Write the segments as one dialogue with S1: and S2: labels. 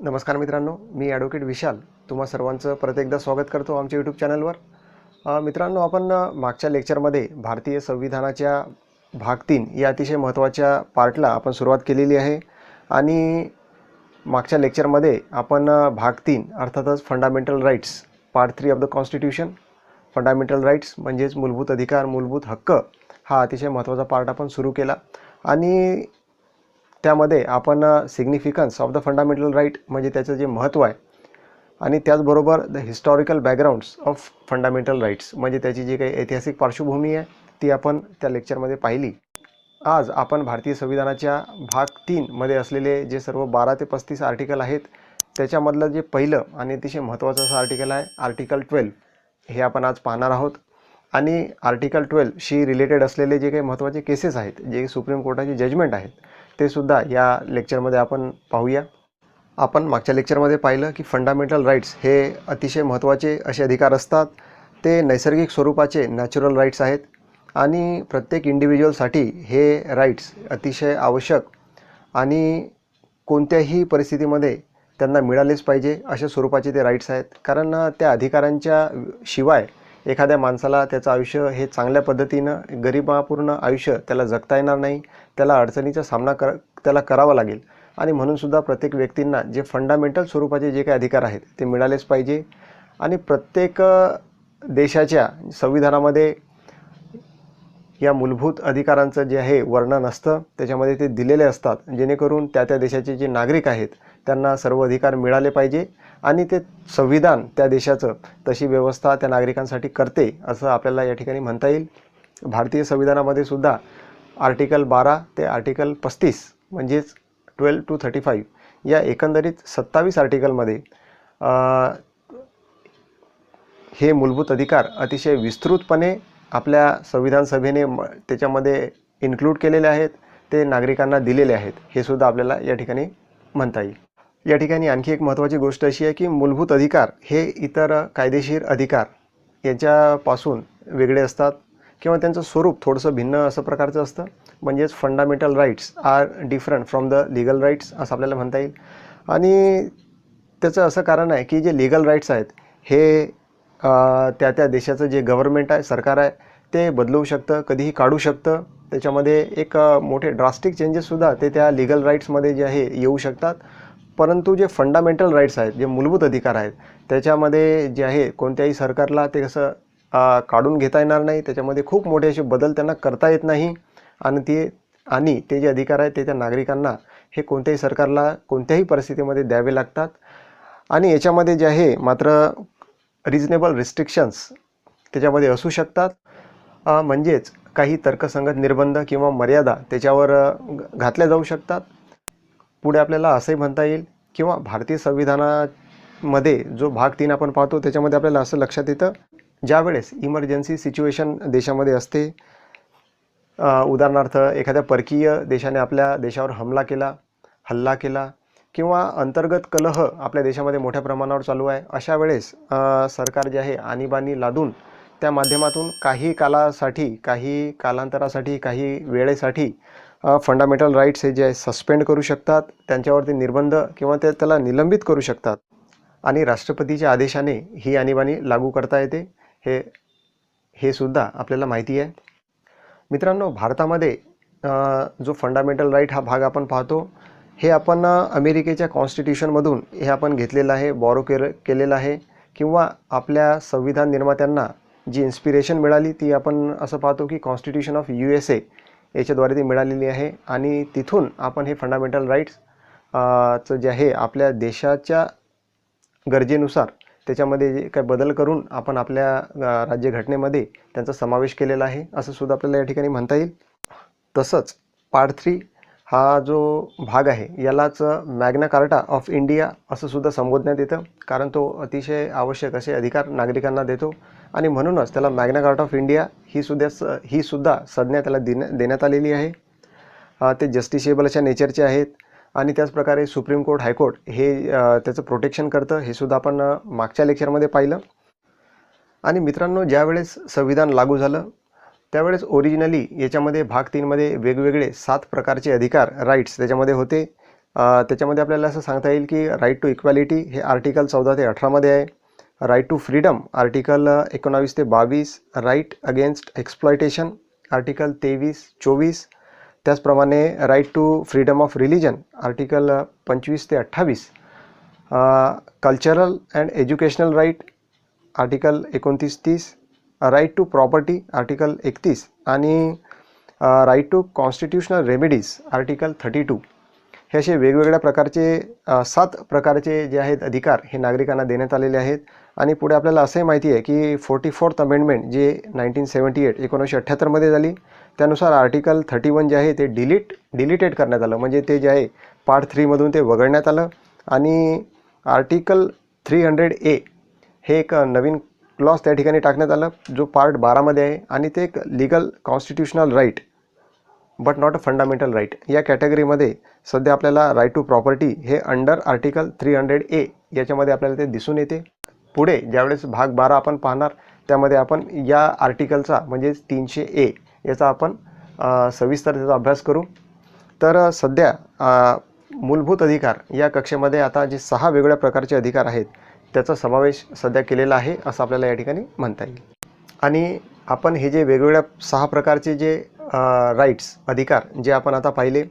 S1: नमस्कार मित्रांनो मी ॲडव्होकेट विशाल. तुम्हा सर्वांचं परत एकदा स्वागत करतो आमच्या यूट्यूब चॅनलवर मित्रांनो आपण मागच्या लेक्चरमध्ये भारतीय संविधानाच्या भाग तीन या अतिशय महत्त्वाच्या पार्टला आपण सुरुवात केलेली आहे. आणि मागच्या लेक्चरमध्ये आपण भाग तीन अर्थातच fundamental rights part three of the constitution fundamental rights म्हणजेच मूलभूत अधिकार मूलभूत हक्क हा अतिशय महत्त्वाचा पार्ट आपण सुरू केला. आणि त्यामध्ये आपण significance of the fundamental right म्हणजे त्याचं जे महत्त्व आहे आणि त्याचबरोबर the historical backgrounds of fundamental rights म्हणजे त्याची जी काही ऐतिहासिक पार्श्वभूमी आहे ती आपण त्या लेक्चरमध्ये पाहिली. आज आपण भारतीय संविधानाच्या भाग तीनमध्ये असलेले जे सर्व बारा ते पस्तीस आर्टिकल आहेत त्याच्यामधलं जे पहिलं आणि अतिशय महत्त्वाचं असं आर्टिकल आहे आर्टिकल ट्वेल्व हे आपण आज पाहणार आहोत. आणि आर्टिकल ट्वेल्वशी रिलेटेड असलेले जे काही महत्त्वाचे केसेस आहेत जे सुप्रीम कोर्टाचे जजमेंट आहेत ते सुद्धा या लेक्चरमध्ये आपण पाहूया. आपण मागच्या लेक्चरमध्ये पाहिलं की फंडामेंटल राईट्स हे अतिशय महत्त्वाचे असे अधिकार असतात. ते नैसर्गिक स्वरूपाचे नॅचरल राईट्स आहेत आणि प्रत्येक इंडिव्हिज्युअलसाठी हे राईट्स अतिशय आवश्यक आणि कोणत्याही परिस्थितीमध्ये त्यांना मिळालेच पाहिजे अशा स्वरूपाचे ते राईट्स आहेत. कारण त्या अधिकारांच्या शिवाय एखाद्या माणसाला त्याचं आयुष्य हे चांगल्या पद्धतीनं गरिबापूर्ण आयुष्य त्याला जगता येणार नाही त्याला अडचणीचा सामना कर त्याला करावा लागेल. आणि म्हणूनसुद्धा प्रत्येक व्यक्तींना जे फंडामेंटल स्वरूपाचे जे काही अधिकार आहेत ते मिळालेच पाहिजे. आणि प्रत्येक देशाच्या संविधानामध्ये या मूलभूत अधिकारांचं जे आहे वर्णन असतं त्याच्यामध्ये ते दिलेले असतात. जेणेकरून त्या त्या देशाचे जे नागरिक आहेत त्यांना सर्व अधिकार मिळाले पाहिजे आणि ते संविधान त्या देशाचं तशी व्यवस्था त्या नागरिकांसाठी करते असं आपल्याला या ठिकाणी म्हणता येईल. भारतीय संविधानामध्ये सुद्धा आर्टिकल बारा ते आर्टिकल पस्तीस म्हणजेच ट्वेल्व टू थर्टी फाईव्ह या एकंदरीत सत्तावीस आर्टिकलमध्ये हे मूलभूत अधिकार अतिशय विस्तृतपणे आपल्या संविधान सभेने म त्याच्यामध्ये इन्क्लूड केलेले आहेत ते नागरिकांना दिलेले आहेत हे सुद्धा आपल्याला या ठिकाणी म्हणता येईल. या ठिकाणी आणखी एक महत्त्वाची गोष्ट अशी आहे की मूलभूत अधिकार हे इतर कायदेशीर अधिकार यांच्यापासून वेगळे असतात किंवा त्यांचं स्वरूप थोडंसं भिन्न असं प्रकारचं असतं. म्हणजेच fundamental rights are different from the legal rights असं आपल्याला म्हणता येईल. आणि त्याचं असं कारण आहे की जे लिगल राईट्स आहेत हे त्या त्या देशाचं जे गव्हर्मेंट आहे सरकार आहे ते बदलवू शकतं कधीही काढू शकतं. त्याच्यामध्ये एक मोठे ड्रास्टिक चेंजेससुद्धा ते त्या लिगल राईट्समध्ये जे आहे येऊ शकतात. परंतु जे फंडामेंटल राईट्स आहेत जे मूलभूत अधिकार आहेत त्याच्यामध्ये जे आहे कोणत्याही सरकारला ते कसं काढून घेता येणार नाही. त्याच्यामध्ये खूप मोठे असे बदल त्यांना करता येत नाही. आणि ते आणि ते जे अधिकार आहेत ते त्या नागरिकांना हे कोणत्याही सरकारला कोणत्याही परिस्थितीमध्ये द्यावे लागतात. आणि याच्यामध्ये जे आहे मात्र रिजनेबल रिस्ट्रिक्शन्स त्याच्यामध्ये असू शकतात. म्हणजेच काही तर्कसंगत निर्बंध किंवा मर्यादा त्याच्यावर घातल्या जाऊ शकतात. पुढे आपल्याला असंही म्हणता येईल किंवा भारतीय संविधानामध्ये जो भाग तीन आपण पाहतो त्याच्यामध्ये आपल्याला असं लक्षात येतं ज्यावेळेस इमर्जन्सी सिच्युएशन देशामध्ये असते उदाहरणार्थ एखाद्या परकीय देशाने आपल्या देशावर हमला केला हल्ला केला किंवा अंतर्गत कलह आपल्या देशामध्ये मोठ्या प्रमाणावर चालू आहे अशा वेळेस सरकार जे आहे आणीबाणी लादून त्या माध्यमातून काही कालासाठी काही कालांतरासाठी काही वेळेसाठी फंडामेंटल राईट्स हे जे आहे सस्पेंड करू शकतात त्यांच्यावरती निर्बंध किंवा ते त्याला निलंबित करू शकतात. आणि राष्ट्रपतीच्या आदेशाने ही आणीबाणी लागू करता येते. हे हे सुद्धा आपल्याला माहिती आहे. मित्रांनो भारतामध्ये जो फंडामेंटल राईट हा भाग आपण पाहतो हे आपण अमेरिकेच्या कॉन्स्टिट्यूशनमधून हे आपण घेतलेलं आहे बॉरो केर केलेलं आहे. किंवा आपल्या संविधान निर्मात्यांना जी इन्स्पिरेशन मिळाली ती आपण असं पाहतो की constitution of U S A याच्याद्वारे ती मिळालेली आहे. आणि तिथून आपण हे फंडामेंटल राईट्स चं जे आहे आपल्या देशाच्या गरजेनुसार त्याच्यामध्ये जे काही बदल करून आपण आपल्या राज्यघटनेमध्ये त्यांचा समावेश केलेला आहे. असं सुद्धा आपल्याला या ठिकाणी म्हणता येईल. तसंच पार्ट थ्री हा जो भाग आहे यालाच मॅग्ना कार्टा ऑफ इंडिया असं सुद्धा संबोधण्यात येतं. कारण तो अतिशय आवश्यक असे अधिकार नागरिकांना देतो. आणि म्हणूनच त्याला मॅग्नाकार्ट ऑफ इंडिया ही सुद्धा स ही सुद्धा संज्ञा त्याला देण्या देण्यात आलेली आहे. ते जस्टिसेबल अशा नेचरचे आहेत. आणि त्याचप्रकारे सुप्रीम कोर्ट हायकोर्ट हे त्याचं प्रोटेक्शन करतं. हे सुद्धा आपण मागच्या लेक्चरमध्ये पाहिलं. आणि मित्रांनो ज्यावेळेस संविधान लागू झालं त्यावेळेस ओरिजिनली याच्यामध्ये भाग तीनमध्ये वेगवेगळे सात प्रकारचे अधिकार राईट्स त्याच्यामध्ये होते. त्याच्यामध्ये आपल्याला असं सांगता येईल की राईट टू इक्वॅलिटी हे आर्टिकल चौदा ते अठरामध्ये आहे. राईट टू फ्रीडम आर्टिकल एकोणावीस ते बावीस राईट अगेन्स्ट एक्सप्लॉयटेशन आर्टिकल तेवीस चोवीस. त्याचप्रमाणे right to freedom of religion article पंचवीस ते अठ्ठावीस. Cultural and educational right article एकोणतीस तीस. राईट टू प्रॉपर्टी आर्टिकल एकतीस. आणि right to constitutional remedies article thirty two हे असे वेगवेगळ्या प्रकारचे uh, सात प्रकारचे जे आहेत अधिकार हे नागरिकांना देण्यात आलेले आहेत. आणि पुढे आपल्याला असंही माहिती आहे की फोर्टी फोर्थ अमेंडमेंट जे नाईन्टीन सेवन्टी एट एकोणीसशे अठ्ठ्याहत्तरमध्ये झाली त्यानुसार आर्टिकल थर्टी वन जे आहे ते डिलीट डिलीटेड करण्यात आलं. म्हणजे ते जे आहे पार्ट थ्रीमधून ते वगळण्यात आलं. आणि आर्टिकल थ्री हंड्रेड ए हे एक नवीन क्लॉज त्या ठिकाणी टाकण्यात आलं जो पार्ट बारामध्ये आहे. आणि ते एक legal constitutional right but not a fundamental right या कॅटेगरीमध्ये सध्या आपल्याला राईट टू प्रॉपर्टी हे under article three hundred A याच्यामध्ये आपल्याला ते दिसून येते. पुढे ज्यावेळेस भाग बारा आपण पाहणार त्यामध्ये आपण या आर्टिकलचा म्हणजे तीनशे ए याचा आपण सविस्तर त्याचा अभ्यास करू. तर सध्या मूलभूत अधिकार या कक्षेमध्ये आता जे सहा वेगवेगळ्या प्रकारचे अधिकार आहेत त्याचा समावेश सध्या केलेला आहे असं आपल्याला या ठिकाणी म्हणता येईल. आणि आपण हे जे वेगवेगळ्या सहा प्रकारचे जे राईट्स अधिकार जे आपण आता पाहिले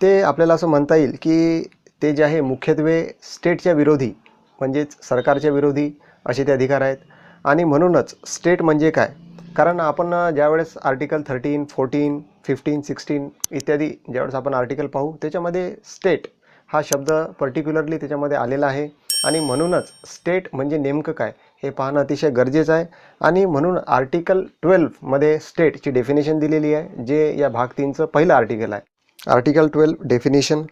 S1: ते आपल्याला असं म्हणता येईल की ते जे आहे मुख्यत्वे स्टेटच्या विरोधी म्हणजेच सरकारच्या विरोधी असे ते अधिकार आहेत. आणि म्हणूनच स्टेट म्हणजे काय? कारण आपण ज्यावेळेस article thirteen fourteen fifteen sixteen इत्यादी ज्यावेळेस आपण आर्टिकल पाहू त्याच्यामध्ये स्टेट हा शब्द पर्टिक्युलरली त्याच्यामध्ये आलेला आहे. आणि म्हणूनच स्टेट म्हणजे नेमकं काय हे पाहणं अतिशय गरजेचं आहे. आणि म्हणून आर्टिकल ट्वेल्वमध्ये स्टेटची डेफिनेशन दिलेली आहे जे या भाग तीनचं पहिलं आर्टिकल आहे. Article twelve definition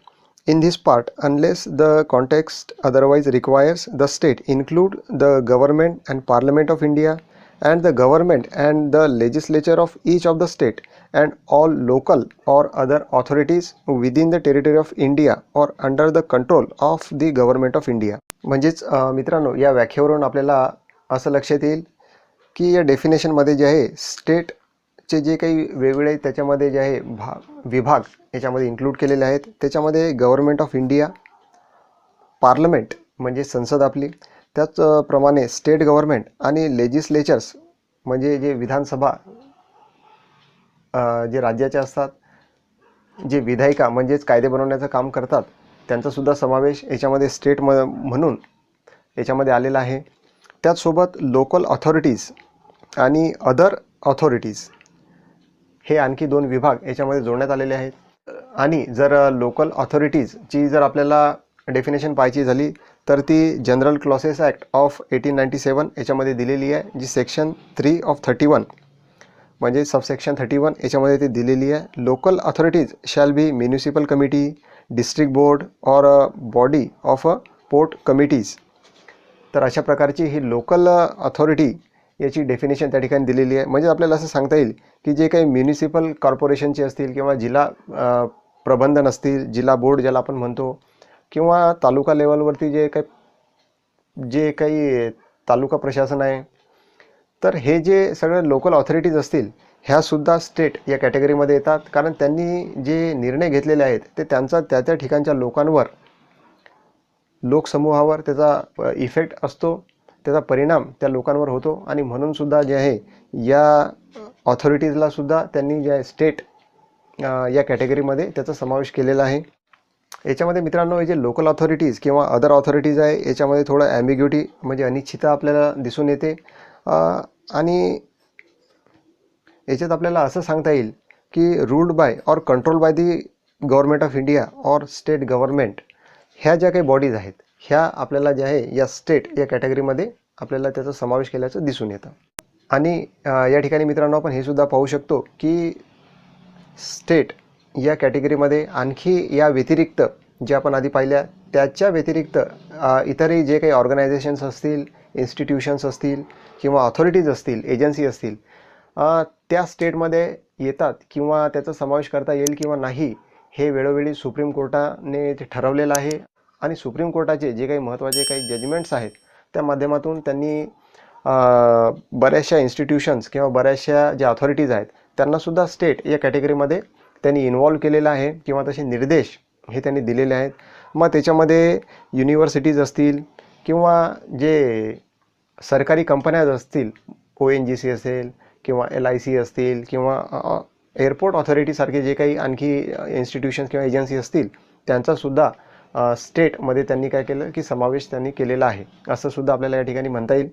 S1: In this part, unless the context otherwise requires, the state include the government and parliament of India and the government and the legislature of each of the state and all local or other authorities within the territory of India or under the control of the government of India. म्हणजेच अ, मित्रांनो या व्याख्येवरून आपल्याला असं लक्षात येईल की या डेफिनेशनमध्ये जे आहे चे जे काही वेगवेगळे त्याच्यामध्ये जे आहे भा विभाग याच्यामध्ये इन्क्लूड केलेले आहेत. त्याच्यामध्ये गव्हर्मेंट ऑफ इंडिया पार्लमेंट म्हणजे संसद आपली त्याचप्रमाणे स्टेट गव्हर्मेंट आणि लेजिस्लेचर्स म्हणजे जे विधानसभा जे राज्याचे असतात जे विधायिका म्हणजेच कायदे बनवण्याचं काम करतात त्यांचासुद्धा समावेश याच्यामध्ये स्टेट म म्हणून याच्यामध्ये आलेला आहे. त्याचसोबत लोकल ऑथॉरिटीज आणि अदर ऑथॉरिटीज हे आणखी दोन विभाग याच्यामध्ये जोडण्यात आलेले आहेत. आणि जर लोकल ऑथॉरिटीजची जर आपल्याला डेफिनेशन पाहायची झाली तर ती general clauses act of eighteen ninety seven याच्यामध्ये दिलेली आहे जी section three of thirty one म्हणजे सबसेक्शन थर्टी वन याच्यामध्ये ती दिलेली आहे. Local authorities shall be municipal committee district board or a body of a port committees तर अशा प्रकारची ही लोकल ऑथॉरिटी याची डेफिनेशन त्या ठिकाणी दिलेली आहे. म्हणजे आपल्याला असं सांगता येईल की जे काही म्युनिसिपल कॉर्पोरेशनचे असतील किंवा जिल्हा प्रबंधन असतील जिल्हा बोर्ड ज्याला आपण म्हणतो किंवा तालुका लेवलवरती जे काही जे काही तालुका प्रशासन आहे तर हे जे सगळे लोकल ऑथॉरिटीज असतील ह्यासुद्धा स्टेट या कॅटेगरीमध्ये येतात. कारण त्यांनी जे निर्णय घेतलेले आहेत ते त्यांचा त्या त्या ठिकाणच्या लोकांवर लोकसमूहावर त्याचा इफेक्ट असतो. त्याचा परिणाम त्या लोकांवर होतो. आणि म्हणूनसुद्धा जे आहे या ऑथॉरिटीजलासुद्धा त्यांनी जे आहे स्टेट या कॅटेगरीमध्ये त्याचा समावेश केलेला आहे. याच्यामध्ये मित्रांनो हे जे लोकल ऑथॉरिटीज किंवा अदर ऑथॉरिटीज आहे याच्यामध्ये थोडं ॲम्बिग्युटी म्हणजे अनिश्चितता आपल्याला दिसून येते. आणि याच्यात आपल्याला असं सांगता येईल की ruled by or control by the government of India or state government ह्या ज्या काही बॉडीज आहेत ह्या आपल्याला जे आहे या स्टेट या कॅटेगरीमध्ये आपल्याला त्याचा समावेश केल्याचं दिसून येतं. आणि या ठिकाणी मित्रांनो आपण हे सुद्धा पाहू शकतो की स्टेट या कॅटेगरीमध्ये आणखी या व्यतिरिक्त जे आपण आधी पाहिल्या त्याच्या व्यतिरिक्त इतरही जे काही ऑर्गनायझेशन्स असतील इन्स्टिट्यूशन्स असतील किंवा ऑथॉरिटीज असतील एजन्सी असतील त्या स्टेटमध्ये येतात किंवा त्याचा समावेश करता येईल किंवा नाही हे वेळोवेळी सुप्रीम कोर्टाने ते ठरवलेलं आहे. आणि सुप्रीम कोर्टाचे जे काही महत्त्वाचे काही जजमेंट्स आहेत त्या माध्यमातून त्यांनी बऱ्याचशा इन्स्टिट्यूशन्स किंवा बऱ्याचशा ज्या अथॉरिटीज आहेत त्यांनासुद्धा स्टेट या कॅटेगरीमध्ये त्यांनी इन्व्हॉल्व केलेलं आहे किंवा तसे निर्देश हे त्यांनी दिलेले आहेत. मग त्याच्यामध्ये युनिव्हर्सिटीज असतील किंवा जे सरकारी कंपन्या असतील ओ एन जी सी असेल किंवा एल आय सी असतील किंवा एअरपोर्ट ऑथॉरिटीसारखे जे काही आणखी इन्स्टिट्यूशन्स किंवा एजन्सी असतील त्यांचासुद्धा स्टेटमध्ये त्यांनी काय केलं की समावेश त्यांनी केलेला आहे. असं सुद्धा आपल्याला या ठिकाणी म्हणता येईल.